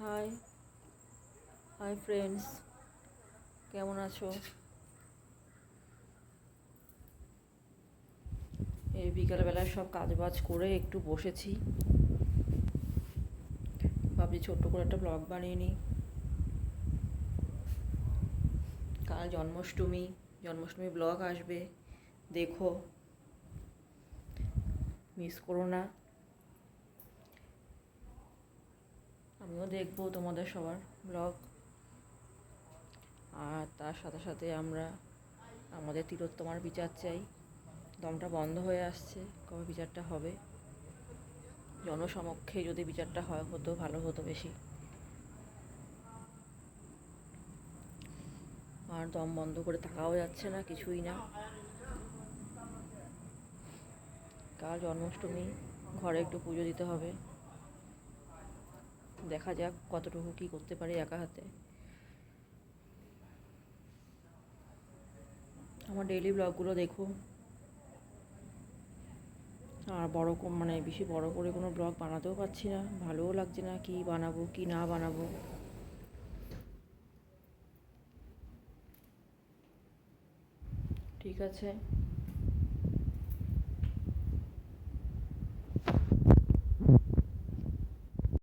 High hi friends কেমন আছো? এই বিকালবেলায় সব কাজবাজ করে একটু বসেছি। ভাবছি ছোট্ট করে একটা ব্লগ বানিয়ে নিই। কাল জন্মাষ্টমী জন্মাষ্টমী ব্লগ আসবে। দেখো। মিস করো না। আমিও দেখব তোমাদের সবার ব্লগ আর তার সাথে সাথে আমরা আমাদের তিলোত্তমার বিচার চাই। দমটা বন্ধ হয়ে আসছে, কবে বিচারটা হবে? জনসমক্ষে যদি বিচারটা হয়, হতো, ভালো হতো বেশি। আর দম বন্ধ করে থাকাও যাচ্ছে না, কিছুই না। কাল জন্মাষ্টমী, ঘরে একটু পুজো দিতে হবে। দেখা যাক কতটুকু কি করতে পারি একা হাতে। আমার ডেইলি ব্লগগুলো দেখো। আর বড় মানে বেশি বড় করে কোনো ব্লগ বানাতেও পারছি না। ভালোও লাগছে না কি বানাবো, কি না বানাবো। ঠিক আছে।